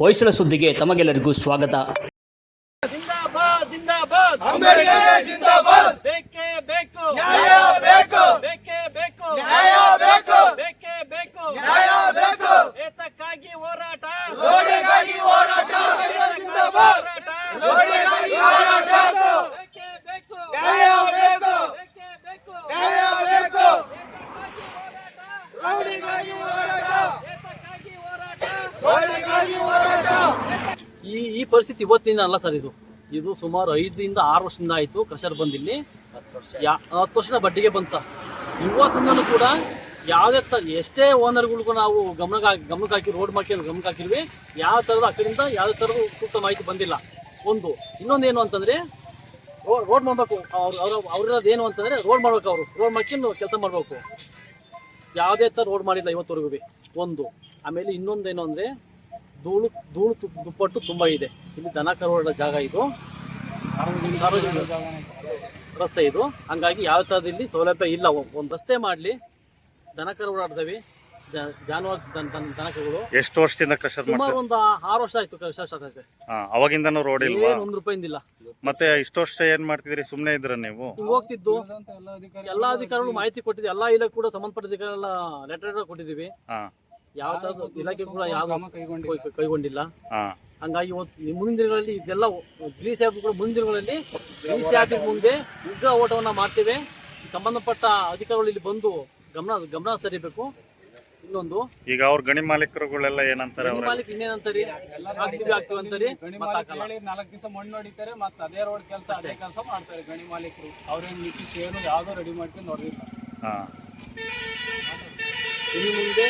ಹೊಯ್ಸಳ ಸುದ್ದಿಗೆ ತಮಗೆಲ್ಲರಿಗೂ ಸ್ವಾಗತ. ಜಿಂದಾಬಾದ್ ಜಿಂದಾಬಾದ್. ಅಂಬೇಡ್ಕರ್ ಜಿಂದಾಬಾದ್. ಬೇಕೆ ಬೇಕು. ನ್ಯಾಯ ಬೇಕು. ಬೇಕೆ ಬೇಕು. ನ್ಯಾಯ ಬೇಕು. ಬೇಕೇ ಬೇಕು. ನ್ಯಾಯ ಬೇಕು. ಏತಕ್ಕಾಗಿ ಹೋರಾಟ. ಹೋರಾಟ. ಈ ಈ ಪರಿಸ್ಥಿತಿ ಇವತ್ತಿನ ಅಲ್ಲ ಸರ್ ಇದು. ಇದು ಸುಮಾರು ಐದರಿಂದ ಆರು ವರ್ಷದಿಂದ ಆಯಿತು ಕ್ರಷರ್ ಬಂದಿಲ್ಲಿ. ಯಾ ಹತ್ತು ವರ್ಷದ ಬಡ್ಡಿಗೆ ಬಂತು ಸರ್. ಇವತ್ತಿಂದಲೂ ಕೂಡ ಯಾವುದೇ ಥರ ಎಷ್ಟೇ ಓನರ್ಗಳಿಗೂ ನಾವು ಗಮನಕ್ಕೆ ಹಾಕಿ ಗಮನಕ್ಕೆ ಹಾಕಿ ರೋಡ್ ಮಾಡ್ಕೊಂಡು ಗಮನಕ್ಕೆ ಹಾಕಿದ್ವಿ. ಯಾವ ಥರದ ಆ ಕಡೆಯಿಂದ ಯಾವುದೇ ಥರದ ಸೂಕ್ತ ಮಾಹಿತಿ ಬಂದಿಲ್ಲ. ಒಂದು ಇನ್ನೊಂದೇನು ಅಂತಂದರೆ ರೋಡ್ ಮಾಡಬೇಕು. ಅವ್ರು ಅವ್ರ ಅವ್ರದ್ದು ಏನು ಅಂತಂದರೆ ರೋಡ್ ಮಾಡ್ಬೇಕು ಅವರು. ರೋಡ್ ಮಾಡ್ಕೊಂಡು ಕೆಲಸ ಮಾಡಬೇಕು. ಯಾವುದೇ ಥರ ರೋಡ್ ಮಾಡಿಲ್ಲ ಇವತ್ತವರೆಗೂ. ಒಂದು ಆಮೇಲೆ ಇನ್ನೊಂದೇನು ಅಂದರೆ ಧೂಳು ಧೂಳು ದುಪ್ಪಟ್ಟು ತುಂಬ ಇದೆ. ಇಲ್ಲಿ ದನ ಕರುಗಳ ಜಾಗ ಇದು. ಸಾರ್ವಜನಿಕ ರಸ್ತೆ ಇದು. ಹಂಗಾಗಿ ಯಾವ ಥರದ ಇಲ್ಲಿ ಸೌಲಭ್ಯ ಇಲ್ಲ. ಒಂದು ರಸ್ತೆ ಮಾಡಲಿ. ದನ ಕರು ಜಾನುವಾರು ದನಕಗಳು ದನ- ದನ ಎಷ್ಟು ವರ್ಷದಿಂದ ಕ್ರಷರ್ ಸುಮಾರು ಒಂದು ಆರು ವರ್ಷ ಆಯ್ತು ಕೃಷಿ ಅವಾಗಿಂದನೂ ರೋಡ್ ಇಲ್ಲ ಏನು ಒಂದು ರೂಪಾಯಿಂದಿಲ್ಲ ಮತ್ತೆ ಇಷ್ಟು ವರ್ಷ ಏನ್ ಮಾಡ್ತಿದ್ರಿ ಸುಮ್ನೆ ಇದ್ರ ನೀವು? ಹಿಂಗೆ ಹೋಗ್ತಿದ್ದು. ಎಲ್ಲಾ ಅಧಿಕಾರಿಗಳು ಮಾಹಿತಿ ಕೊಟ್ಟಿದ್ವಿ ಎಲ್ಲಾ ಇಲಾಖೆ ಕೂಡ ಸಂಬಂಧಪಟ್ಟ ಅಧಿಕಾರಿಗಳ ಲೆಟರ್ ಕೊಟ್ಟಿದ್ದೀವಿ. ಯಾವ ತರ ಇಲಾಖೆ ಕೂಡ ಯಾವ ಕೈಗೊಂಡಿಲ್ಲ. ಹಾ. ಹಂಗಾಗಿ ಇವತ್ತು ಮುಂದಿನ ದಿನಗಳಲ್ಲಿ ಇದೆಲ್ಲ ಡಿ ಸಿ ಕೂಡ ಮುಂದಿನ ದಿನಗಳಲ್ಲಿ ಡಿ ಸಿ ಆಫೀಸ್ ಮುಂದೆ ಉಗ್ರ ಓಟವನ್ನ ಮಾಡ್ತೇವೆ. ಸಂಬಂಧಪಟ್ಟ ಅಧಿಕಾರಿಗಳು ಇಲ್ಲಿ ಬಂದು ಗಮನ ಗಮನ ಸರಿಬೇಕು. ಇನ್ನೊಂದು ಈಗ ಅವ್ರ ಗಣಿ ಮಾಲೀಕರುಗಳೆಲ್ಲ ಏನಂತಾರೆ ಗಣಿ ಅವ್ರ ಮಾಲೀಕ ಇನ್ನೇನಂತಾರಿ? ಆಗ್ತೀವಿ ಆಗ್ತೀವಿ ಅಂತಾರಿ. ಗಣಿ ಹೇಳಿ ನಾಲ್ಕು ದಿವಸ ಮಣ್ಣು ಹೊಡಿತಾರೆ ಮತ್ತೆ ಅದೇ ರೋಡ್ ಕೆಲಸ ಅದೇ ಕೆಲಸ ಮಾಡ್ತಾರೆ ಗಣಿ ಮಾಲೀಕರು. ಅವ್ರೇನು ಮಿಚ್ಚಿ ಏನು ಯಾವ್ದೋ ರೆಡಿ ಮಾಡ್ಕೊಂಡು ನೋಡಿಲ್ಲ ಹಾ. ಇನ್ನು ಮುಂದೆ